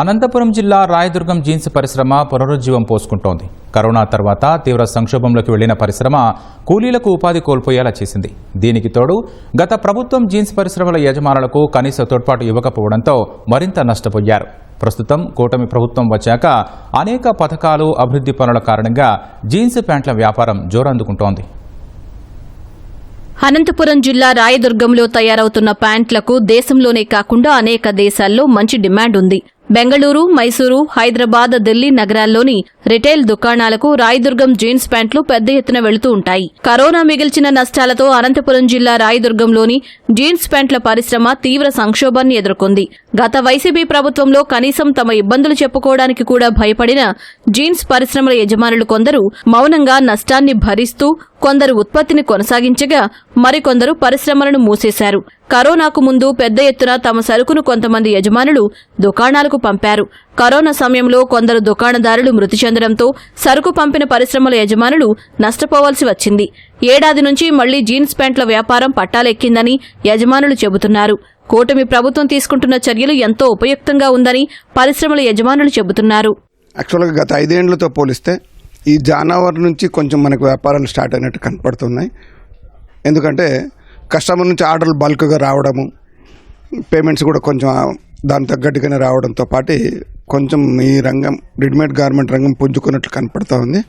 అనంతపురం జిల్లా రాయదుర్గం జీన్స్ పరిశ్రమ పునరుజ్జీవం పోసుకుంటోంది. కరోనా తర్వాత తీవ్ర సంక్షోభంలోకి వెళ్ళిన పరిశ్రమ కూలీలకు ఉపాధి కోల్పోయేలా చేసింది. దీనికి తోడు గత ప్రభుత్వం జీన్స్ పరిశ్రమల యజమానులకు కనీస తోడ్పాటు ఇవ్వకపోవడంతో మరింత నష్టపోయారు. ప్రస్తుతం కూటమి ప్రభుత్వం వచ్చాక అనేక పథకాలు అభివృద్ధి పనుల కారణంగా జీన్స్ ప్యాంట్ల వ్యాపారం జోరందుకుంటోంది. అనంతపురం జిల్లా రాయదుర్గంలో తయారవుతున్న ప్యాంట్లకు దేశంలోనే కాకుండా అనేక దేశాల్లో మంచి డిమాండ్ ఉంది. బెంగళూరు మైసూరు హైదరాబాద్ ఢిల్లీ నగరాల్లోని రిటైల్ దుకాణాలకు రాయదుర్గం జీన్స్ ప్యాంట్లు పెద్ద ఎత్తున వెళుతూ ఉంటాయి. కరోనా మిగిల్చిన నష్టాలతో అనంతపురం జిల్లా రాయదుర్గంలోని జీన్స్ ప్యాంట్ల పరిశ్రమ తీవ్ర సంక్షోభాన్ని ఎదుర్కొంది. గత వైసీపీ ప్రభుత్వంలో కనీసం తమ ఇబ్బందులు చెప్పుకోవడానికి కూడా భయపడిన జీన్స్ పరిశ్రమల యజమానులు కొందరు మౌనంగా నష్టాన్ని భరిస్తూ కొందరు ఉత్పత్తిని కొనసాగించగా మరికొందరు పరిశ్రమలను మూసేశారు. కరోనాకు ముందు పెద్ద ఎత్తున తమ సరుకును కొంతమంది యజమానులు దుకాణాలకు పంపారు. కరోనా సమయంలో కొందరు దుకాణదారులు మృతి చెందడంతో సరుకు పంపిన పరిశ్రమల యజమానులు నష్టపోవాల్సి వచ్చింది. ఏడాది నుంచి మళ్ళీ జీన్స్ ప్యాంట్ల వ్యాపారం పట్టాలెక్కిందని యజమానులు చెబుతున్నారు. కూటమి ప్రభుత్వం తీసుకుంటున్న చర్యలు ఎంతో ఉపయుక్తంగా ఉందని పరిశ్రమల యజమానులు చెబుతున్నారు. యాక్చువల్గా గత ఐదేండ్లతో పోలిస్తే ఈ జానవరి నుంచి కొంచెం మనకు వ్యాపారాలు స్టార్ట్ అయినట్టు కనపడుతున్నాయి. ఎందుకంటే కస్టమర్ నుంచి ఆర్డర్లు బల్క్గా రావడము పేమెంట్స్ కూడా కొంచెం దాని తగ్గట్టుగానే రావడంతో పాటు కొంచెం ఈ రంగం రెడీమేడ్ గార్మెంట్ రంగం పుంజుకున్నట్లు కనపడుతూ ఉంది.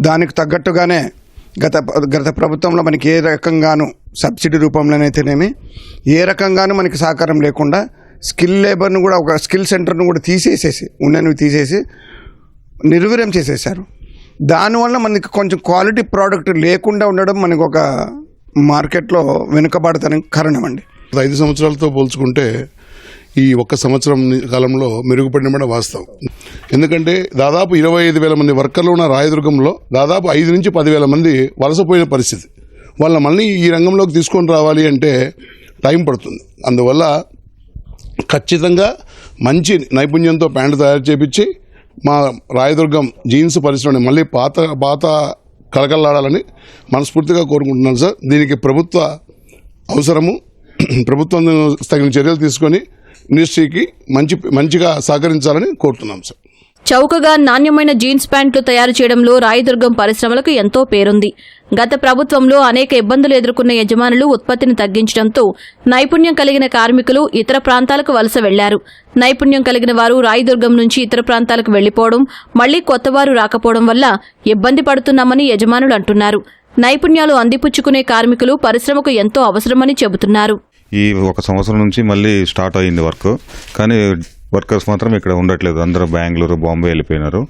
దానికి తగ్గట్టుగానే గత గత ప్రభుత్వంలో మనకి ఏ రకంగాను సబ్సిడీ రూపంలోనైతేనేమి ఏ రకంగానూ మనకి సహకారం లేకుండా స్కిల్ లేబర్ను కూడా ఒక స్కిల్ సెంటర్ను కూడా తీసేసేసి ఉన్నవి తీసేసి నిర్వీర్యం చేసేసారు దానివల్ల మనకి కొంచెం క్వాలిటీ ప్రోడక్ట్ లేకుండా ఉండడం మనకు ఒక మార్కెట్లో వెనుకబడతానికి కారణం అండి. ఐదు సంవత్సరాలతో పోల్చుకుంటే ఈ ఒక్క సంవత్సరం కాలంలో మెరుగుపడిన వాస్తవం. ఎందుకంటే దాదాపు ఇరవై ఐదు వేల మంది వర్కర్లు ఉన్న రాయదుర్గంలో దాదాపు ఐదు నుంచి పదివేల మంది వలసపోయిన పరిస్థితి. వాళ్ళ మళ్ళీ ఈ రంగంలోకి తీసుకొని రావాలి అంటే టైం పడుతుంది. అందువల్ల ఖచ్చితంగా మంచి నైపుణ్యంతో ప్యాంటు తయారు చేపించి మా రాయదుర్గం జీన్స్ పరిశ్రమని మళ్ళీ పాత పాత కలకల్లాడాలని మనస్ఫూర్తిగా కోరుకుంటున్నాను సార్. దీనికి ప్రభుత్వ అవసరము. ప్రభుత్వం తగిన చర్యలు తీసుకొని ఇండస్ట్రీకి మంచి మంచిగా సహకరించాలని కోరుతున్నాం సార్. చౌకగా నాణ్యమైన జీన్స్ ప్యాంట్లు తయారు చేయడంలో రాయదుర్గం పరిశ్రమలకు ఎంతో పేరుంది. గత ప్రభుత్వంలో అనేక ఇబ్బందులు ఎదుర్కొన్న యజమానులు ఉత్పత్తిని తగ్గించడంతో నైపుణ్యం కలిగిన కార్మికులు ఇతర ప్రాంతాలకు వలస వెళ్ళారు. నైపుణ్యం కలిగిన వారు రాయదుర్గం నుంచి ఇతర ప్రాంతాలకు వెళ్ళిపోవడం మళ్ళీ కొత్తవారు రాకపోవడం వల్ల ఇబ్బంది పడుతున్నామని యజమానులు అంటున్నారు. నైపుణ్యాలు అందిపుచ్చుకునే కార్మికులు పరిశ్రమకు ఎంతో అవసరమని చెబుతున్నారు. ఈ ఒక సంవత్సరం నుంచి మళ్ళీ స్టార్ట్ అయింది వర్క్. కానీ వర్కర్స్ మాత్రం ఇక్కడ ఉండట్లేదు. అందరూ బెంగళూరు బాంబే వెళ్ళిపోయినారు.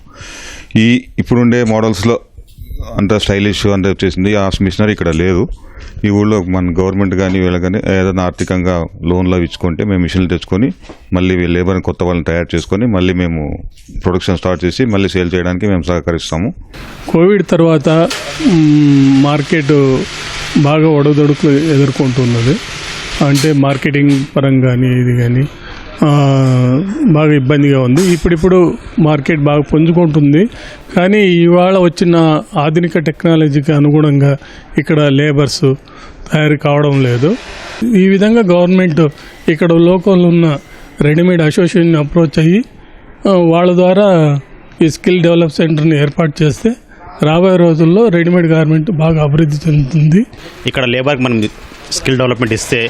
ఈ ఇప్పుడుండే మోడల్స్లో అంత స్టైలిష్ అంత వచ్చేసింది. ఆ మిషనరీ ఇక్కడ లేదు. ఈ ఊళ్ళో మన గవర్నమెంట్ కానీ వీళ్ళ కానీ ఏదైనా ఆర్థికంగా లోన్లో ఇచ్చుకుంటే మేము మిషన్లు తెచ్చుకొని మళ్ళీ లేబర్ని కొత్త వాళ్ళని తయారు చేసుకొని మళ్ళీ మేము ప్రొడక్షన్ స్టార్ట్ చేసి మళ్ళీ సేల్ చేయడానికి మేము సహకరిస్తాము. కోవిడ్ తర్వాత మార్కెట్ బాగా ఒడదొడుకులు ఎదుర్కొంటున్నది. అంటే మార్కెటింగ్ పరంగా కానీ ఇది కానీ బాగా ఇబ్బందిగా ఉంది. ఇప్పుడిప్పుడు మార్కెట్ బాగా పుంజుకుంటుంది. కానీ ఇవాళ వచ్చిన ఆధునిక టెక్నాలజీకి అనుగుణంగా ఇక్కడ లేబర్స్ తయారు కావడం లేదు. ఈ విధంగా గవర్నమెంట్ ఇక్కడ లోకల్ ఉన్న రెడీమేడ్ అసోసియేషన్ అప్రోచ్ అయ్యి వాళ్ళ ద్వారా ఈ స్కిల్ డెవలప్ సెంటర్ని ఏర్పాటు చేస్తే రాబోయే రోజుల్లో రెడీమేడ్ గార్మెంట్ బాగా అభివృద్ధి చెందుతుంది. ఇక్కడ లేబర్కి మనం స్కిల్ డెవలప్మెంట్ ఇస్తే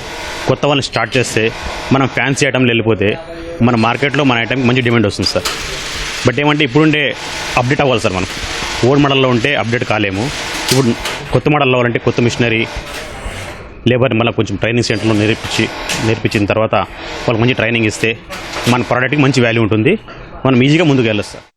కొత్త వాళ్ళని స్టార్ట్ చేస్తే మనం ఫ్యాన్సీ ఐటమ్లు వెళ్ళిపోతే మన మార్కెట్లో మన ఐటమ్కి మంచి డిమాండ్ వస్తుంది సార్. బట్ ఏమంటే ఇప్పుడుండే అప్డేట్ అవ్వాలి సార్ మనం ఓల్డ్ మోడల్లో ఉంటే అప్డేట్ కాలేము. ఇప్పుడు కొత్త మోడల్ అవ్వాలంటే కొత్త మిషనరీ లేబర్ని మళ్ళీ కొంచెం ట్రైనింగ్ సెంటర్లో నేర్పించి నేర్పించిన తర్వాత వాళ్ళకి మంచి ట్రైనింగ్ ఇస్తే మన ప్రోడక్ట్కి మంచి వాల్యూ ఉంటుంది. మనం ఈజీగా ముందుకు వెళ్ళొస్తాం సార్.